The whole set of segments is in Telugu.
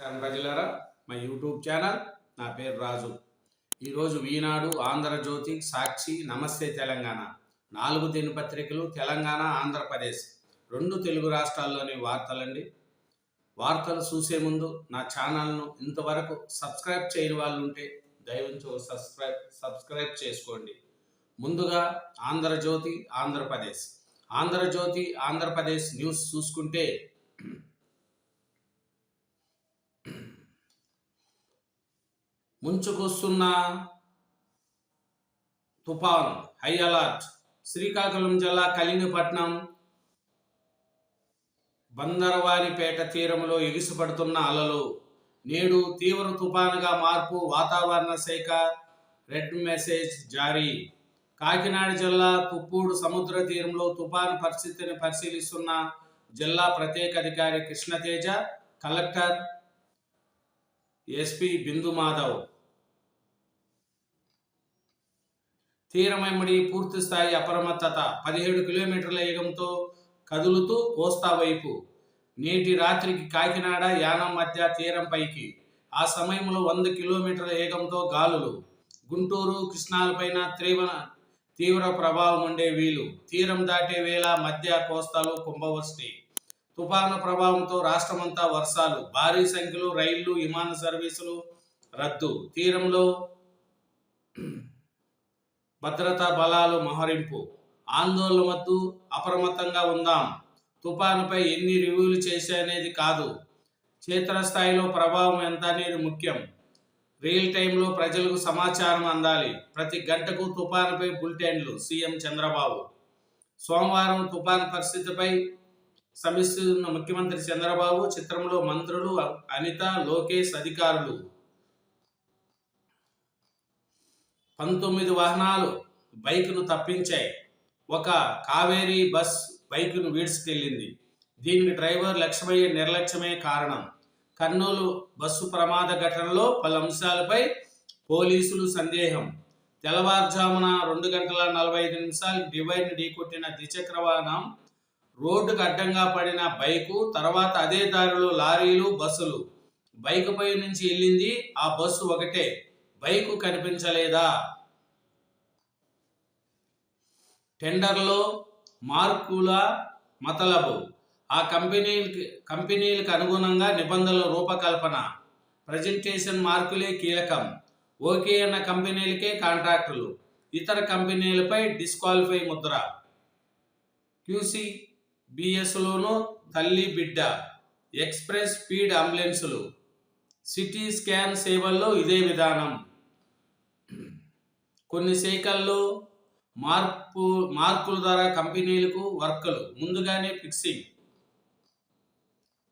నమస్కారం ప్రజలారా. మా యూట్యూబ్ ఛానల్ నా పేరు రాజు. ఈరోజు ఈనాడు ఆంధ్రజ్యోతి సాక్షి నమస్తే తెలంగాణ. నాలుగు దినపత్రికలు తెలంగాణ ఆంధ్రప్రదేశ్. రెండు తెలుగు రాష్ట్రాల్లోని వార్తలండి. వార్తలు చూసే ముందు నా ఛానల్ను ఇంతవరకు సబ్స్క్రైబ్ చేయని వాళ్ళు ఉంటే దయవుంచి సబ్స్క్రైబ్ సబ్స్క్రైబ్ చేసుకోండి. ముందుగా ఆంధ్రజ్యోతి ఆంధ్రప్రదేశ్. ఆంధ్రజ్యోతి ఆంధ్రప్రదేశ్ న్యూస్ చూసుకుంటే ముంచుకొస్తున్న తుఫాన్ హై అలర్ట్. శ్రీకాకుళం జిల్లా కలింగపట్నం బందరవారిపేట తీరంలో ఎగిసిపడుతున్న అలలు. నేడు తీవ్ర తుఫానుగా మార్పు వాతావరణ శాఖ రెడ్ మెసేజ్ జారీ. కాకినాడ జిల్లా తుప్పూడు సముద్ర తీరంలో తుఫాను పరిస్థితిని పరిశీలిస్తున్న జిల్లా ప్రత్యేక అధికారి కృష్ణతేజ కలెక్టర్ ఎస్పి బిందు మాధవ్ తీరమైమడి పూర్తి స్థాయి అప్రమత్తత పదిహేడు కిలోమీటర్ల వేగంతో కదులుతూ కోస్తా వైపు. నేటి రాత్రికి కాకినాడ యానం మధ్య తీరం పైకి. ఆ సమయంలో వంద కిలోమీటర్ల వేగంతో గాలులు. గుంటూరు కృష్ణాలపైన తీవ్ర తీవ్ర ప్రభావం ఉండే వీలు. తీరం దాటే వేళ మధ్య కోస్తాలో కుంభవర్షి తుఫాను ప్రభావంతో రాష్ట్రమంతా వర్షాలు. భారీ సంఖ్యలో రైళ్ళు విమాన సర్వీసులు రద్దు. తీరంలో భద్రతా బలాలు మోహరింపు. ఆందోళన వద్దు అప్రమత్తంగా ఉందాం. తుఫానుపై ఎన్ని రివ్యూలు చేశానేది కాదు. క్షేత్రస్థాయిలో ప్రభావం ఎంత అనేది ముఖ్యం. రియల్ టైంలో ప్రజలకు సమాచారం అందాలి. ప్రతి గంటకు తుఫానుపై బులెటిన్లు సీఎం చంద్రబాబు. సోమవారం తుఫాను పరిస్థితిపై సమీక్షిస్తున్న ముఖ్యమంత్రి చంద్రబాబు చిత్రంలో మంత్రులు అనిత లోకేష్ అధికారులు. పంతొమ్మిది వాహనాలు బైక్ను తప్పించాయి. ఒక కావేరీ బస్ బైక్ను వీడ్చుకెళ్ళింది. దీనికి డ్రైవర్ లక్ష్మయ్య నిర్లక్ష్యమే కారణం. కర్నూలు బస్సు ప్రమాద ఘటనలో పలు అంశాలపై పోలీసులు సందేహం. తెల్లవారుజామున రెండు గంటల నలభై ఐదు నిమిషాలు డివైన్ ఢీకొట్టిన ద్విచక్ర వాహనం రోడ్డుకు అడ్డంగా పడిన బైకు తర్వాత అదే దారిలో లారీలు బస్సులు. బైక్ పై నుంచి వెళ్ళింది ఆ బస్సు ఒకటే. బైకు కనిపించలేదా? టెండర్లో మార్కుల మతలబు. ఆ కంపెనీలకి కంపెనీలకు అనుగుణంగా నిబంధనల రూపకల్పన. ప్రజెంటేషన్ మార్కులే కీలకం. ఓకే అన్న కంపెనీలకే కాంట్రాక్టులు. ఇతర కంపెనీలపై డిస్క్వాలిఫై ముద్ర. క్యూసీ బిఎస్లోను తల్లి బిడ్డ. ఎక్స్ప్రెస్ స్పీడ్ అంబులెన్సులు. సిటీ స్కాన్ సేవల్లో ఇదే విధానం. కొన్ని శాఖల్లో మార్పు మార్కుల ద్వారా కంపెనీలకు వర్కలు ముందుగానే ఫిక్సింగ్.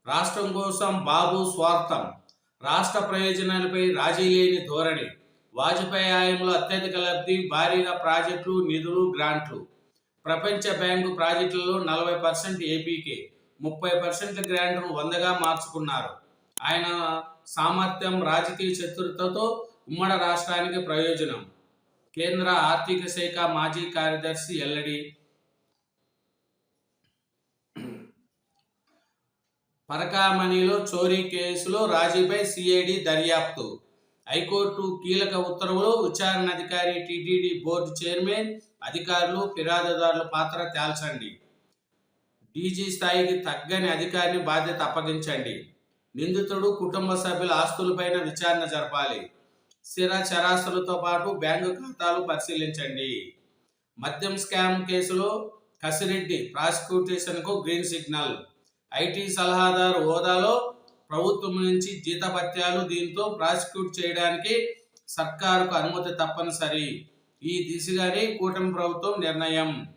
రాష్ట్రం కోసం బాబు స్వార్థం రాష్ట్ర ప్రయోజనాలపై రాజీ లేని ధోరణి వాజ్పేయి ఆయంలో అత్యధిక లబ్ధి భారీగా ప్రాజెక్టులు నిధులు గ్రాంట్లు. ప్రపంచ బ్యాంకు ప్రాజెక్టులలో నలభై పర్సెంట్ ఏపీకే ముప్పై పర్సెంట్ గ్రాంట్ను వందగా మార్చుకున్నారు. ఆయన సామర్థ్యం రాజకీయ చతురతతో ఉమ్మడి రాష్ట్రానికి ప్రయోజనం. కేంద్ర ఆర్థిక శాఖ మాజీ కార్యదర్శి ఎల్లడి పరకామణిలో చోరీ కేసులో రాజీపై సిఐడి దర్యాప్తు. హైకోర్టు కీలక ఉత్తర్వులు విచారణ అధికారి టిటిడి బోర్డు చైర్మన్ అధికారులు ఫిర్యాదుదారుల పాత్ర తేల్చండి. డీజీ స్థాయికి తగ్గని అధికారిని బాధ్యత అప్పగించండి. నిందితుడు కుటుంబ సభ్యుల ఆస్తులపైన విచారణ జరపాలి. స్థిర చరాస్తులతో పాటు బ్యాంకు ఖాతాలు పరిశీలించండి. మద్యం స్కామ్ కేసులో కసిరెడ్డి ప్రాసిక్యూటేషన్కు గ్రీన్ సిగ్నల్. ఐటీ సలహాదారు హోదాలో ప్రభుత్వం నుంచి జీతభత్యాలు దీంతో ప్రాసిక్యూట్ చేయడానికి సర్కారుకు అనుమతి తప్పనిసరి. ఈ దిశగానే కూటమి ప్రభుత్వం నిర్ణయం.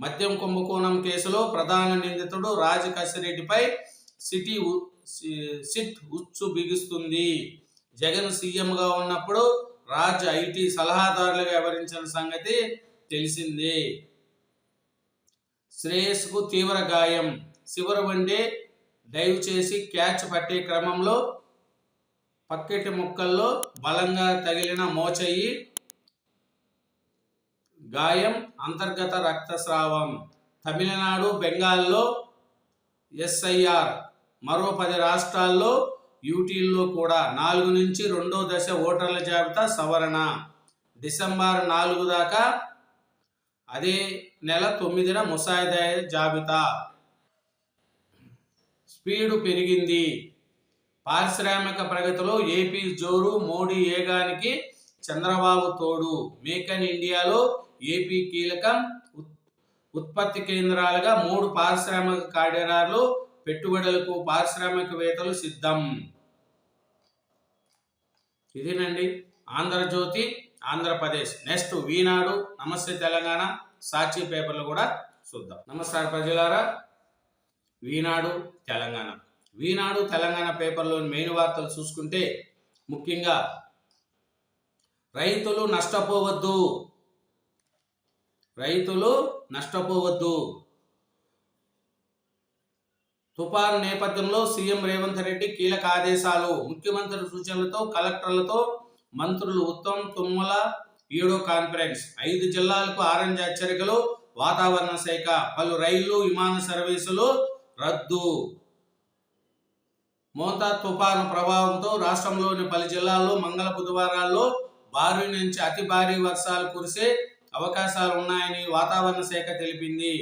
మద్యం కుంభకోణం కేసులో ప్రధాన నిందితుడు రాజ్ కసిరెడ్డిపై సిటీ ఉ- సి- సిట్ ఉచ్చు బిగుస్తుంది. జగన్ సీఎంగా ఉన్నప్పుడు రాజ్ ఐటీ సలహాదారులుగా వ్యవహరించిన సంగతి తెలిసిందే. శ్రేయస్కు తీవ్ర గాయం. చివరి వండి డైవ్ చేసి క్యాచ్ పట్టే క్రమంలో పక్కెటి ముక్కల్లో బలంగా తగిలిన మోచయి. గాయం అంతర్గత రక్తస్రావం. తమిళనాడు బెంగాల్లో ఎస్ఐఆర్. మరో పది రాష్ట్రాల్లో యూటీల్లో కూడా నాలుగు నుంచి రెండో దశ ఓటర్ల జాబితా సవరణ. డిసెంబర్ నాలుగు దాకా అదే నెల తొమ్మిదిన ముసాయిదా జాబితా. స్పీడు పెరిగింది. పారిశ్రామిక ప్రగతిలో ఏపీ జోరు మోడీ ఏగానికి చంద్రబాబు తోడు. మేక్ ఇన్ ఇండియాలో ఏపీ కీలకం. ఉత్- ఉత్పత్తి కేంద్రాలుగా మూడు పారిశ్రామిక కార్యాలయాలు పెట్టుబడులకు పారిశ్రామికవేత్తలు సిద్ధం. ఇదేనండి. ఆంధ్రజ్యోతి ఆంధ్రప్రదేశ్. నెక్స్ట్ వీనాడు నమస్తే తెలంగాణ. సాక్షి పేపర్లు కూడా చూద్దాం. నమస్కారం ప్రజలారా. వీనాడు తెలంగాణ. వీనాడు తెలంగాణ పేపర్లోని మెయిన్ వార్తలు చూసుకుంటే ముఖ్యంగా రైతులు నష్టపోవద్దు. రైతులు నష్టపోవద్దు. తుఫాను నేపథ్యంలో సీఎం రేవంత్ రెడ్డి కీలక ఆదేశాలు. ముఖ్యమంత్రి సూచనలతో కలెక్టర్లతో మంత్రులు ఉత్తమ్ తుమ్మల వీడియో కాన్ఫరెన్స్. ఐదు జిల్లాలకు ఆరెంజ్ హెచ్చరికలు. వాతావరణ శాఖ. పలు రైళ్ళు విమాన సర్వీసులు రద్దు. మోతా తుఫాను ప్రభావంతో రాష్ట్రంలోని పలు జిల్లాల్లో మంగళ బుధవారాల్లో భారీ నుంచి అతి భారీ వర్షాలు కురిసే అవకాశాలు ఉన్నాయని వాతావరణ శాఖ తెలిపింది.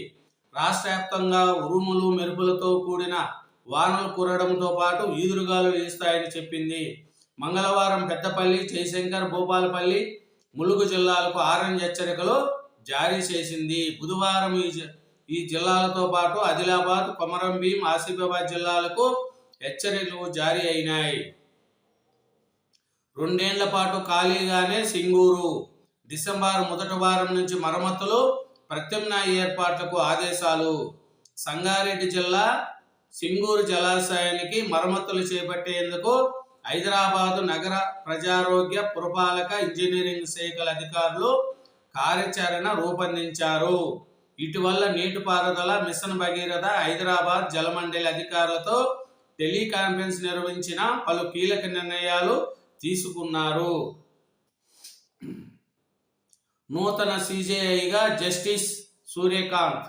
రాష్ట్ర వ్యాప్తంగా ఉరుములు మెరుపులతో కూడిన వానలు కురడంతో పాటు ఈదురుగాలు వీస్తాయని చెప్పింది. మంగళవారం పెద్దపల్లి జయశంకర్ భూపాలపల్లి ములుగు జిల్లాలకు ఆరెంజ్ హెచ్చరికలు జారీ చేసింది. బుధవారం ఈ జి- ఈ జిల్లాలతో పాటు ఆదిలాబాద్ కొమరం భీం ఆసిఫాబాద్ జిల్లాలకు హెచ్చరికలు జారీ అయినాయి. రెండేళ్ళ పాటు ఖాళీగానే సింగూరు. డిసెంబర్ మొదటి వారం నుంచి మరమ్మతులు ప్రత్యామ్నాయ ఏర్పాట్లకు ఆదేశాలు. సంగారెడ్డి జిల్లా సింగూరు జలాశయానికి మరమ్మతులు చేపట్టేందుకు హైదరాబాదు నగర ప్రజారోగ్య పురపాలక ఇంజనీరింగ్ శాఖల అధికారులు కార్యాచరణ రూపొందించారు. ఇటీవల నీటిపారుదల మిషన్ భగీరథ హైదరాబాద్ జలమండలి అధికారులతో టెలికాన్ఫరెన్స్ నిర్వహించిన పలు కీలక నిర్ణయాలు తీసుకున్నారు. నూతన సిజేఐగా జస్టిస్ సూర్యకాంత్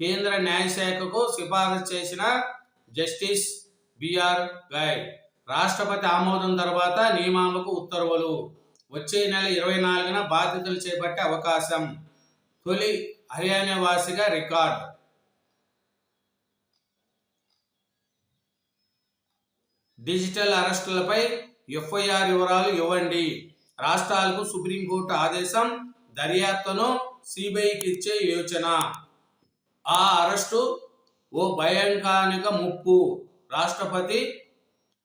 కేంద్ర న్యాయశాఖకు సిఫారసు చేసిన జస్టిస్ బిఆర్ గాయ్ రాష్ట్రపతి ఆమోదం తర్వాత నియమాలకు ఉత్తర్వులు. వచ్చే నెల ఇరవై నాలుగున బాధ్యతలు చేపట్టే అవకాశం. తొలి హర్యానా వాసిగా రికార్డ్. డిజిటల్ అరెస్టులపై ఎఫ్ఐఆర్ వివరాలు ఇవ్వండి. రాష్ట్రాలకు సుప్రీంకోర్టు ఆదేశం దర్యాప్తును సిబిఐకి ఇచ్చే యోచన. ఆ అరెస్టు ఓ భయంకరిక ముప్పు. రాష్ట్రపతి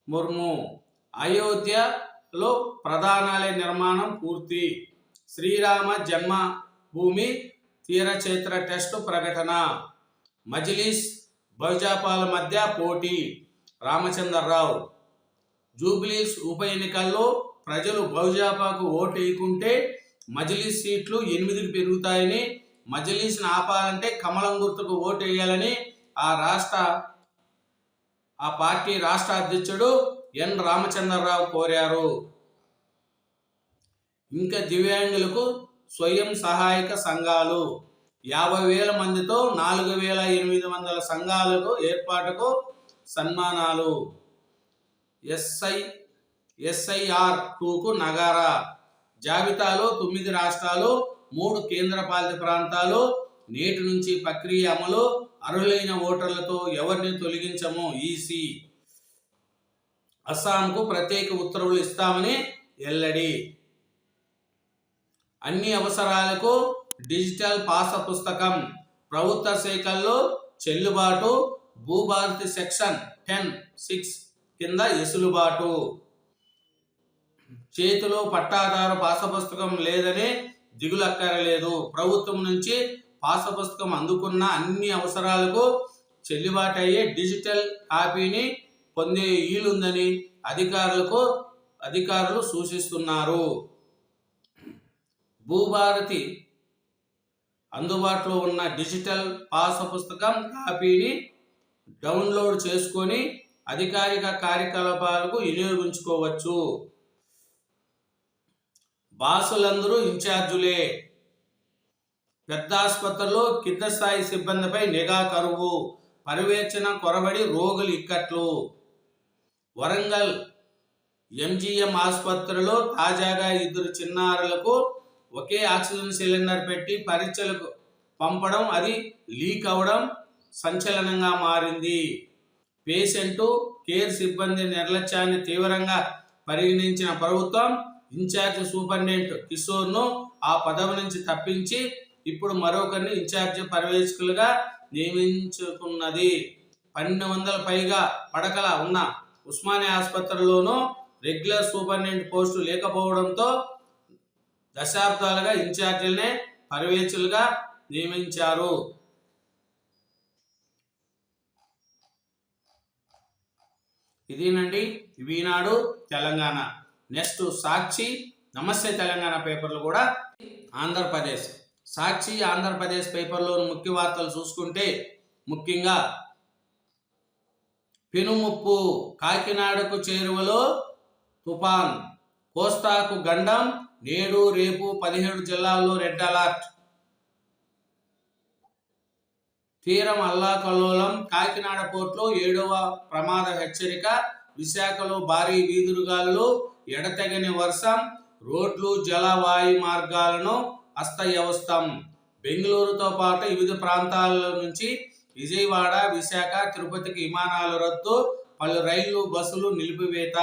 ముర్ము. అయోధ్యలో ప్రధానాలయ నిర్మాణం పూర్తి. శ్రీరామ జన్మభూమి తీరక్షేత్ర టెస్టు ప్రకటన. మజిలీస్ బహుజాపాల మధ్య పోటీ. రామచంద్రరావు. జూబ్లీస్ ఉప ఎన్నికల్లో ప్రజలు బహుజాపాకు ఓటు వేయకుంటే మజిలీస్ సీట్లు ఎనిమిదికి పెరుగుతాయని మజిలీస్ని ఆపాలంటే కమలం గుర్తుకు ఓటు వేయాలని ఆ రాష్ట్ర ఆ పార్టీ రాష్ట్ర అధ్యక్షుడు ఎన్ రామచంద్రరావు కోరారు. ఇంకా దివ్యాంగులకు స్వయం సహాయక సంఘాలు. యాభై వేల మందితో నాలుగు వేల ఎనిమిది వందల సంఘాలకు ఏర్పాటుకు సన్మానాలు. ఎస్ఐ ఎస్ఐఆర్ టూకు నగారా. జాబితాలో తొమ్మిది రాష్ట్రాలు మూడు కేంద్రపాలిత ప్రాంతాలు నేటి నుంచి ప్రక్రియ అమలు అర్హులైన ఓటర్లతో ఎవరిని తొలగించము? ఈసీ. అస్సాంకు ప్రత్యేక ఉత్తర్వులు ఇస్తామని ఎల్లడి అన్ని అవసరాలకు డిజిటల్ పాస పుస్తకం. ప్రభుత్వ శాఖల్లో చెల్లుబాటు భూభారతి సెక్షన్ టెన్ సిక్స్ కింద ఎసులుబాటు. చేతిలో పట్టాదారు పాసపుస్తకం లేదని దిగులక్కరలేదు. ప్రభుత్వం నుంచి పాసపుస్తకం అందుకున్న అన్ని అవసరాలకు చెల్లుబాటు అయ్యే డిజిటల్ కాపీని పొందే వీలుందని అధికారులకు అధికారులు సూచిస్తున్నారు. భూభారతి అందుబాటులో ఉన్న డిజిటల్ పాస పుస్తకం కాపీని డౌన్లోడ్ చేసుకొని అధికారిక కార్యకలాపాలకు వినియోగించుకోవచ్చు. బాసులందరూ ఇన్ఛార్జులే. పెద్ద ఆసుపత్రిలో కింద స్థాయి సిబ్బందిపై నిఘా కరువు పర్యవేక్షణ కొరబడి రోగులు ఇక్కట్లు. వరంగల్ ఎంజీఎం ఆసుపత్రిలో తాజాగా ఇద్దరు చిన్నారులకు ఒకే ఆక్సిజన్ సిలిండర్ పెట్టి పరీక్షలకు పంపడం అది లీక్ అవడం సంచలనంగా మారింది. పేషెంటు కేర్ సిబ్బంది నిర్లక్ష్యాన్ని తీవ్రంగా పరిగణించిన ప్రభుత్వం ఇన్ఛార్జ్ సూపరింటెండెంట్ కిషోర్ను ఆ పదవి నుంచి తప్పించి ఇప్పుడు మరొకరిని ఇన్ఛార్జ్ పర్యవేక్షకులుగా నియమించుకున్నది. పన్నెండు వందల పైగా పడకల ఉన్న ఉస్మానియా ఆసుపత్రిలోనూ రెగ్యులర్ సూపరింటెండెంట్ పోస్టు లేకపోవడంతో దశాబ్దాలుగా ఇన్ఛార్జీలనే పర్యవేక్షకులుగా నియమించారు. ఇదేనండి. ఈనాడు తెలంగాణ. నెక్స్ట్ సాక్షి నమస్తే తెలంగాణ పేపర్లు కూడా ఆంధ్రప్రదేశ్. సాక్షి ఆంధ్రప్రదేశ్ పేపర్లో ముఖ్య వార్తలు చూసుకుంటే ముఖ్యంగా పెనుముప్పు కాకినాడకు చేరువలో తుఫాన్ కోస్తాకు గండం నేడు రేపు పదిహేడు జిల్లాల్లో రెడ్ అలర్ట్. తీరం అల్లాకల్లోలం కాకినాడ పోర్టులో ఏడవ ప్రమాద హెచ్చరిక విశాఖలో భారీ వీధురుగాలు ఎడతెగని వర్షం రోడ్లు జలవాయు మార్గాలను అస్తవ్యవస్థం బెంగళూరుతో పాటు వివిధ ప్రాంతాల నుంచి విజయవాడ విశాఖ తిరుపతికి విమానాలు రద్దు పలు రైళ్ళు బస్సులు నిలిపివేత.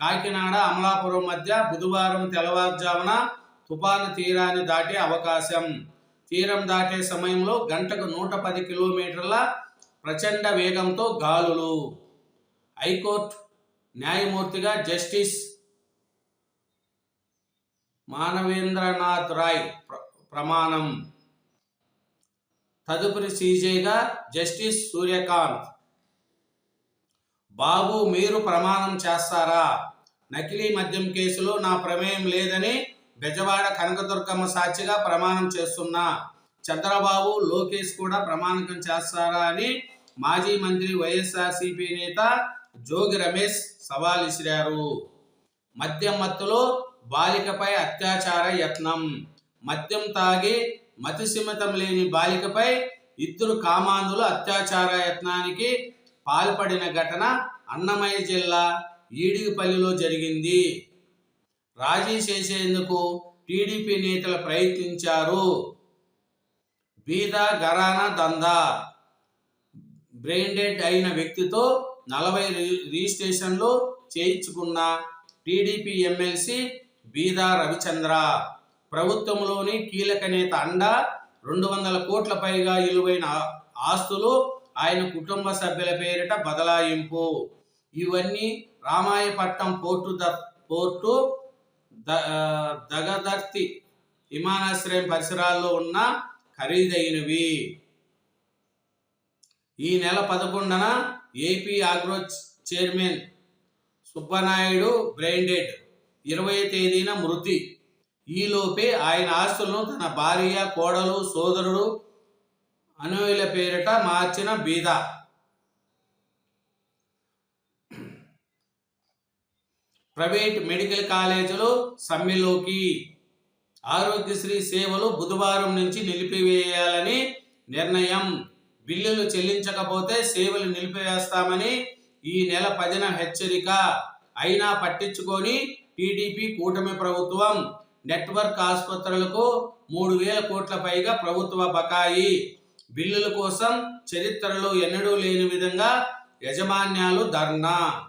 కాకినాడ అమలాపురం మధ్య బుధవారం తెల్లవారుజామున తుపాను తీరాన్ని దాటే అవకాశం. తీరం దాటే సమయంలో గంటకు నూట పది కిలోమీటర్ల ప్రచండ వేగంతో గాలులు. హైకోర్టు న్యాయమూర్తిగా జస్టిస్ మానవేంద్రనాథ్ రాయ్ ప్ర- ప్రమాణం. తదుపరి సీజేగా జస్టిస్ సూర్యకాంత్. బాబు మీరు ప్రమాణం చేస్తారా? నకిలీ మద్యం కేసులో నా ప్రమేయం లేదని బెజవాడ కనకదుర్గమ్మ సాక్షిగా ప్రమాణం చేస్తున్నా. చంద్రబాబు లోకేష్ కూడా ప్రమాణకం చేస్తారా అని మాజీ మంత్రి వైఎస్ఆర్సీపీ నేత జోగి రమేష్ సవాల్ విసిరారు మద్యం మత్తులో బాలికపై అత్యాచార యత్నం. మద్యం తాగి మతిసిమతం లేని బాలికపై ఇద్దరు కామాంధులు అత్యాచార యత్నానికి పాల్పడిన ఘటన అన్నమయ్య జిల్లా ఈడిగిపల్లిలో జరిగింది. రాజీ చేసేందుకు టీడీపీ నేతలు ప్రయత్నించారు. బీద గరానా దందా. బ్రెయిన్డెడ్ అయిన వ్యక్తితో నలభై రి- రిజిస్ట్రేషన్లు చేయించుకున్న టీడీపీ ఎమ్మెల్సీ బీదా రవిచంద్ర. ప్రభుత్వంలోని కీలక నేత అండ రెండు వందల కోట్ల పైగా విలువైన ఆస్తులు ఆయన కుటుంబ సభ్యుల పేరిట బదలాయింపు. ఇవన్నీ రామాయపట్నం పోర్టు ద పోర్టు ద దగదర్తి విమానాశ్రయం పరిసరాల్లో ఉన్న ఖరీదైనవి. ఈ నెల పదకొండున AP agro chairman Subbanaidu brain dead ఇరవై తేదీన మృతి. ఈలోపే ఆయన ఆస్తులను తన భార్య కోడలు సోదరుడు అనుయుల పేరిట మార్చిన బీద. ప్రైవేట్ మెడికల్ కాలేజీలు సమ్మెలోకి. ఆరోగ్యశ్రీ సేవలు బుధవారం నుంచి నిలిపివేయాలని నిర్ణయం. బిల్లులు చెల్లించకపోతే సేవలు నిలిపివేస్తామని ఈ నెల పదిన హెచ్చరిక. అయినా పట్టించుకొని టీడీపీ కూటమి ప్రభుత్వం నెట్వర్క్ ఆసుపత్రులకు మూడు వేల కోట్ల పైగా ప్రభుత్వ బకాయి. బిల్లుల కోసం చరిత్రలో ఎన్నడూ లేని విధంగా యజమాన్యాలు ధర్నా.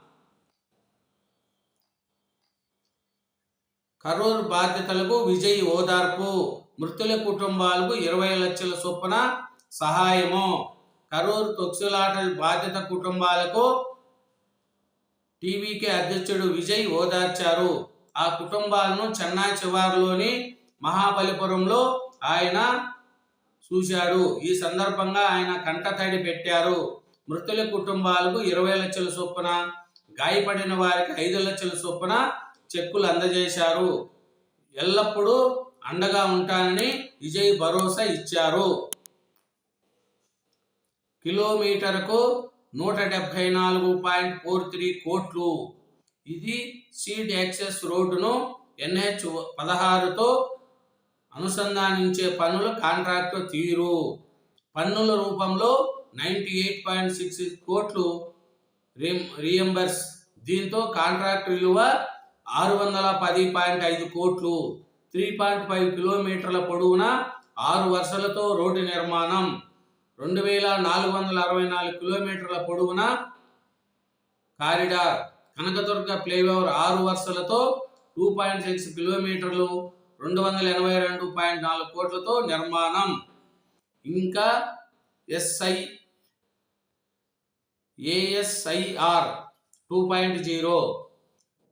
కరూర్ బాధ్యతలకు విజయ్ ఓదార్పు. మృతుల కుటుంబాలకు ఇరవై లక్షల చొప్పున సహాయము. కరూర్ తొక్సులాట బాధిత కుటుంబాలకు టీవీకే అధ్యక్షుడు విజయ్ ఓదార్చారు. ఆ కుటుంబాలను చెన్నై చివారిలోని మహాబలిపురంలో ఆయన చూశారు ఈ సందర్భంగా ఆయన కంటతడి పెట్టారు. మృతుల కుటుంబాలకు ఇరవై లక్షల చొప్పున గాయపడిన వారికి ఐదు లక్షల చొప్పున చెక్కులు అందజేశారు. ఎల్లప్పుడూ అండగా ఉంటానని విజయ్ భరోసా ఇచ్చారు. కిలోమీటర్కు నూట డెబ్బై నాలుగు పాయింట్ ఫోర్ త్రీ కోట్లు. ఇది సీడ్ యాక్సెస్ రోడ్డును ఎన్హెచ్ పదహారుతో అనుసంధానించే పన్నుల కాంట్రాక్టు తీరు. పన్నుల రూపంలో నైంటీ ఎయిట్ పాయింట్ సిక్స్ కోట్లు రియంబర్స్ దీంతో కాంట్రాక్ట్ విలువ ఆరు వందల పది పాయింట్ ఐదు కోట్లు. త్రీ పాయింట్ ఫైవ్ కిలోమీటర్ల పొడవున ఆరు వరుసలతో రోడ్డు నిర్మాణం. రెండు వేల నాలుగు వందల అరవై నాలుగు కిలోమీటర్ల పొడవున కారిడార్ కనకదుర్గ ఫ్లైఓవర్ ఆరు వరుసలతో టూ పాయింట్ సిక్స్ కిలోమీటర్లు రెండు వందల ఎనభై రెండు పాయింట్ నాలుగు కోట్లతో నిర్మాణం. ఇంకా ఎస్ఐ ఏఎస్ఐఆర్ టూ పాయింట్ జీరో.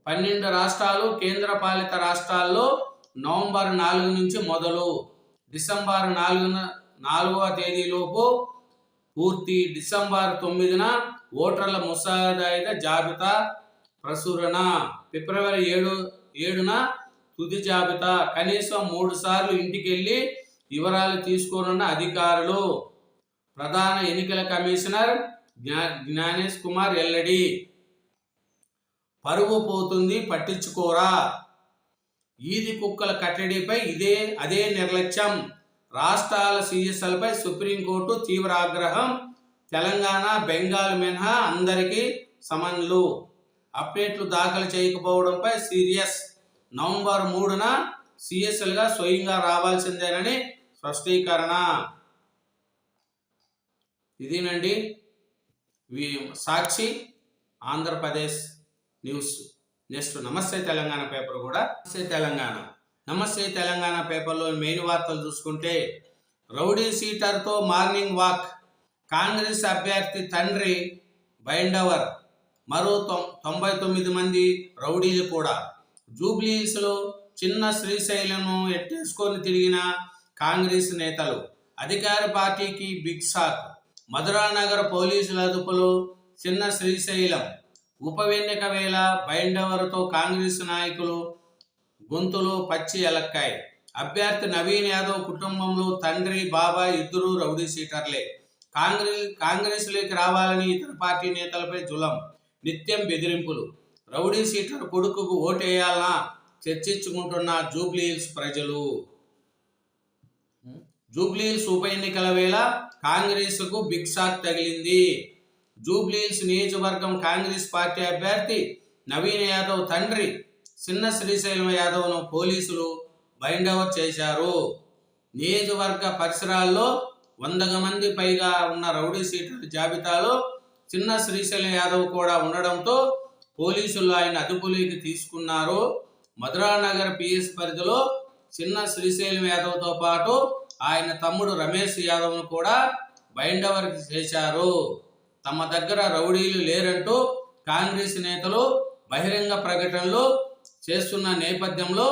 పన్నెండు రాష్ట్రాలు కేంద్రపాలిత రాష్ట్రాల్లో నవంబర్ నాలుగు నుంచి మొదలు డిసెంబర్ నాలుగున నాలుగవ తేదీలోపు పూర్తి డిసెంబర్ తొమ్మిదిన ఓటర్ల ముసాయిదా జాబితా ప్రసురణ ఫిబ్రవరి ఏడు ఏడున తుది జాబితా. కనీసం మూడు సార్లు ఇంటికి వెళ్ళి వివరాలు తీసుకోనున్న అధికారులు. ప్రధాన ఎన్నికల కమిషనర్ జ్ఞా జ్ఞానేష్ కుమార్ ఎల్లడి. పరుగు పోతుంది పట్టించుకోరా. ఈది కుక్కల కట్టడిపై ఇదే అదే నిర్లక్ష్యం. రాష్ట్రాల సీఎస్ఎల్పై సుప్రీంకోర్టు తీవ్ర ఆగ్రహం తెలంగాణ బెంగాల్ మినహా అందరికీ సమన్లు. అప్డేట్లు దాఖలు చేయకపోవడంపై సీరియస్. నవంబర్ మూడున సిఎస్ఎల్గా స్వయంగా రావాల్సిందేనని స్పష్టీకరణ. ఇదేనండి. సాక్షి ఆంధ్రప్రదేశ్ న్యూస్. నెక్స్ట్ నమస్తే తెలంగాణ పేపర్ కూడా. నమస్తే తెలంగాణ. నమస్తే తెలంగాణ పేపర్లో మెయిన్ వార్తలు చూసుకుంటే రౌడీ సీటర్తో మార్నింగ్ వాక్. కాంగ్రెస్ అభ్యర్థి తండ్రి బైండవర్ మరో తొం- తొంభై తొమ్మిది మంది రౌడీలు కూడా. జూబ్లీస్లో చిన్న శ్రీశైలను ఎట్టేసుకొని తిరిగిన కాంగ్రెస్ నేతలు అధికార పార్టీకి బిగ్ షాక్. మధురానగర్ పోలీసుల అదుపులో చిన్న శ్రీశైలం. ఉప ఎన్నిక వేళ బైండవర్తో కాంగ్రెస్ నాయకులు గొంతులో పచ్చి ఎలక్కాయ్. అభ్యర్థి నవీన్ యాదవ్ కుటుంబంలో తండ్రి బాబాయ్ ఇద్దరు రౌడీ సీటర్లే. కాంగ్రెస్ కాంగ్రెస్లోకి రావాలని ఇతర పార్టీ నేతలపై జులం నిత్యం బెదిరింపులు. రౌడీ సీటర్ కొడుకుకు ఓటేయాలన్నా చర్చించుకుంటున్న జూబ్లీహిల్స్ ప్రజలు. జూబ్లీహిల్స్ ఉప ఎన్నికల వేళ కాంగ్రెస్కు బిగ్ షాక్ తగిలింది. జూబ్లీహిల్స్ నియోజకవర్గం కాంగ్రెస్ పార్టీ అభ్యర్థి నవీన్ యాదవ్ తండ్రి చిన్న శ్రీశైలం యాదవ్ను పోలీసులు బైండ్ అవర్ చేశారు. నియోజకవర్గ పరిసరాల్లో వందల మంది పైగా ఉన్న రౌడీ సీట్ల జాబితాలో చిన్న శ్రీశైలం యాదవ్ కూడా ఉండడంతో పోలీసులు ఆయన అదుపులోకి తీసుకున్నారు. మధురానగర్ పిఎస్ పరిధిలో చిన్న శ్రీశైలం యాదవ్తో పాటు ఆయన తమ్ముడు రమేష్ యాదవ్ను కూడా బైండ్ చేశారు. తమ దగ్గర రౌడీలు లేరంటూ కాంగ్రెస్ నేతలు బహిరంగ ప్రకటనలు చేస్తున్న నేపథ్యంలో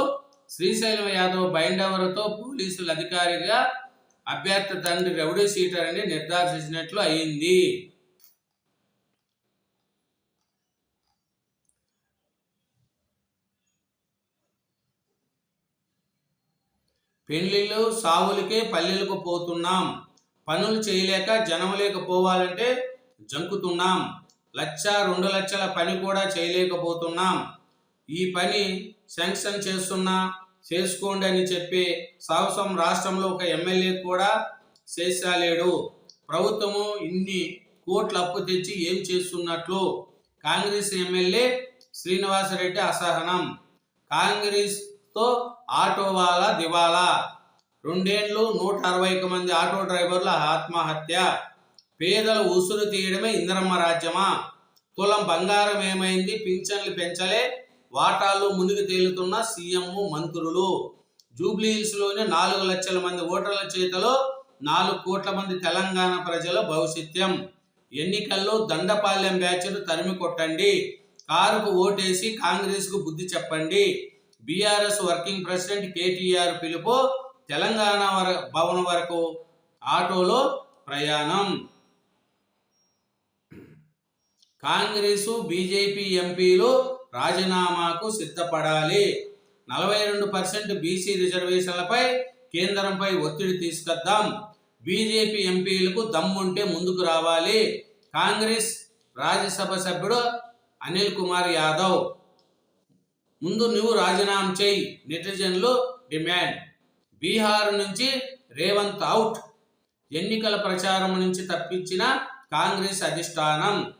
శ్రీశైలం యాదవ్ బైండవరతో పోలీసులు అధికారిగా అభ్యర్థి తండ్రి రౌడీ సీటర్ అని నిర్ధారించినట్లు అయింది. పెళ్ళిళ్ళు సావులకే పల్లెలకు పోతున్నాం. పనులు చేయలేక జనం లేకపోవాలంటే జంకుతున్నాం. లక్ష రెండు లక్షల పని కూడా చేయలేకపోతున్నాం. ఈ పని శాంక్షన్ చేస్తున్నా చేసుకోండి అని చెప్పి సాహసం రాష్ట్రంలో ఒక ఎమ్మెల్యే కూడా చేశాలేడు. ప్రభుత్వము ఇన్ని కోట్లు అప్పు తెచ్చి ఏం చేస్తున్నట్లు? కాంగ్రెస్ ఎమ్మెల్యే శ్రీనివాసరెడ్డి అసహనం. కాంగ్రెస్తో ఆటో వాళ్ళ దివాలా. రెండేళ్ళు నూట అరవై మంది ఆటో డ్రైవర్ల ఆత్మహత్య. పేదల ఉసురు తీయడమే ఇంద్రమ్మ రాజ్యమా? తులం బంగారం ఏమైంది? పింఛన్లు పెంచలే. వాటాలు మునిగి తేలుతున్న సీఎం మంత్రులు. జూబ్లీ హిల్స్ నాలుగు లక్షల మంది ఓటర్ల చేతిలో నాలుగు కోట్ల మంది తెలంగాణ ప్రజల భవిష్యత్యం. ఎన్నికల్లో దండపాలెం బ్యాచ్ను తరిమి కొట్టండి. కారుకు ఓటేసి కాంగ్రెస్కు బుద్ధి చెప్పండి. బీఆర్ఎస్ వర్కింగ్ ప్రెసిడెంట్ కేటీఆర్ పిలుపు తెలంగాణ వర భవన్ వరకు ఆటోలో ప్రయాణం. కాంగ్రెసు బీజేపీ ఎంపీలు రాజీనామాకు సిద్ధపడాలి. నలభై రెండు పర్సెంట్ బీసీ రిజర్వేషన్లపై కేంద్రంపై ఒత్తిడి తీసుకొద్దాం. బీజేపీ ఎంపీలకు దమ్ముంటే ముందుకు రావాలి. కాంగ్రెస్ రాజ్యసభ సభ్యుడు అనిల్ కుమార్ యాదవ్. ముందు నువ్వు రాజీనామా చేయి నెటిజన్లు డిమాండ్. బీహార్ నుంచి రేవంత్ అవుట్. ఎన్నికల ప్రచారం నుంచి తప్పించిన కాంగ్రెస్ అధిష్టానం.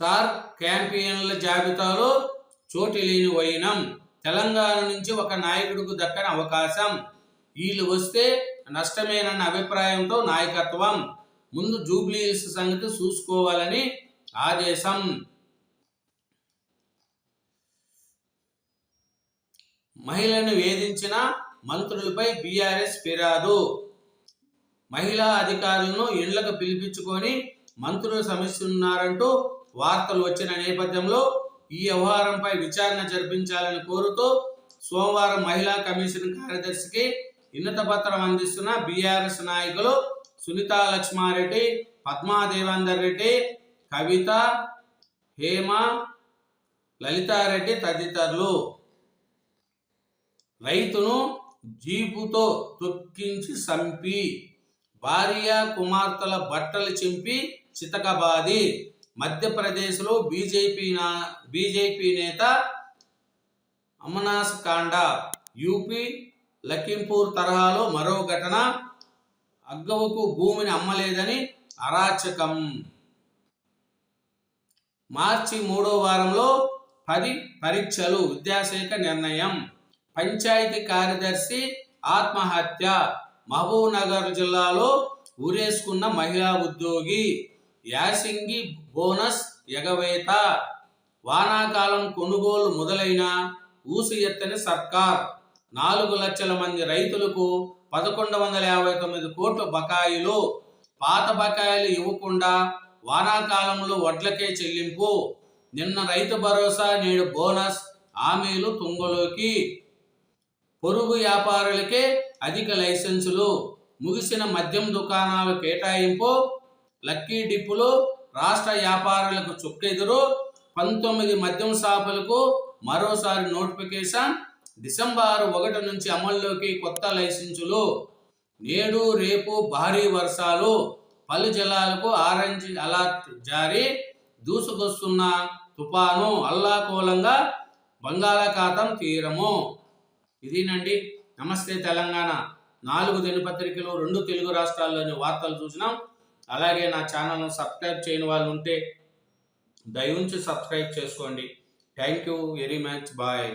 స్టార్ క్యాంపియన్ల జాబితాలో చోటు లేని వైనం. తెలంగాణ నుంచి ఒక నాయకుడికి దక్కని అవకాశం. వీళ్ళు వస్తే నష్టమేనన్న అభిప్రాయంతో నాయకత్వం. ముందు జూబ్లీస్ సంగతి చూసుకోవాలని ఆదేశం. మహిళను వేధించిన మంత్రులపై బీఆర్ఎస్ ఫిర్యాదు. మహిళా అధికారులను ఇళ్ళకు పిలిపించుకొని మంత్రులు సమస్యలున్నారంటూ వార్తలు వచ్చిన నేపథ్యంలో ఈ వ్యవహారంపై విచారణ జరిపించాలని కోరుతూ సోమవారం మహిళా కమిషన్ కార్యదర్శికి వినత పత్రం అందిస్తున్న బీఆర్ఎస్ నాయకులు సునీతా లక్ష్మారెడ్డి పద్మాదేవేందర్ రెడ్డి కవిత హేమ లలితారెడ్డి తదితరులు. రైతును జీపుతో తొక్కించి సంపి భార్య కుమార్తెల బట్టలు చింపి చితకబాది. మధ్యప్రదేశ్లో బీజేపీ నా బీజేపీ నేత అమనాస్ కాండా యూపీ లఖింపూర్ తరహాలో మరో ఘటన అగ్గవకు భూమిని అమ్మలేదని అరాచకం. మార్చి మూడో వారంలో పది పరీక్షలు విద్యాశాఖ నిర్ణయం. పంచాయతీ కార్యదర్శి ఆత్మహత్య. మహబూబ్నగర్ జిల్లాలో ఊరేసుకున్న మహిళా ఉద్యోగి యాసింగి బోనస్ ఎగవేత వానాకాలం కొనుగోలు మొదలైన ఊసి ఎత్తని సర్కార్. నాలుగు లక్షల మంది రైతులకు పదకొండు వందల యాభై తొమ్మిది కోట్ల బకాయిలు. పాత బకాయిలు ఇవ్వకుండా వానాకాలంలో వడ్లకే చెల్లింపు. నిన్న రైతు భరోసా నేడు బోనస్ హామీలు తుంగలోకి. పొరుగు వ్యాపారులకే అధిక లైసెన్సులు. ముగిసిన మద్యం దుకాణాలు కేటాయింపు. లక్కీ డిప్పులు రాష్ట్ర వ్యాపారులకు చుక్కెదురు. పంతొమ్మిది మద్యం షాపులకు మరోసారి నోటిఫికేషన్. డిసెంబర్ ఒకటి నుంచి అమల్లోకి కొత్త లైసెన్సులు. నేడు రేపు భారీ వర్షాలు. పలు జిల్లాలకు ఆరెంజ్ అలర్ట్ జారీ. దూసుకొస్తున్న తుఫాను అల్లాకూలంగా బంగాళాఖాతం తీరము. ఇదేనండి. నమస్తే తెలంగాణ. నాలుగు దినపత్రికలు రెండు తెలుగు రాష్ట్రాల్లోని వార్తలు చూసినాం. అలాగే నా ఛానల్ను సబ్స్క్రైబ్ చేయని వాళ్ళు ఉంటే దయవుంచి సబ్స్క్రైబ్ చేసుకోండి. Thank you very much. Bye.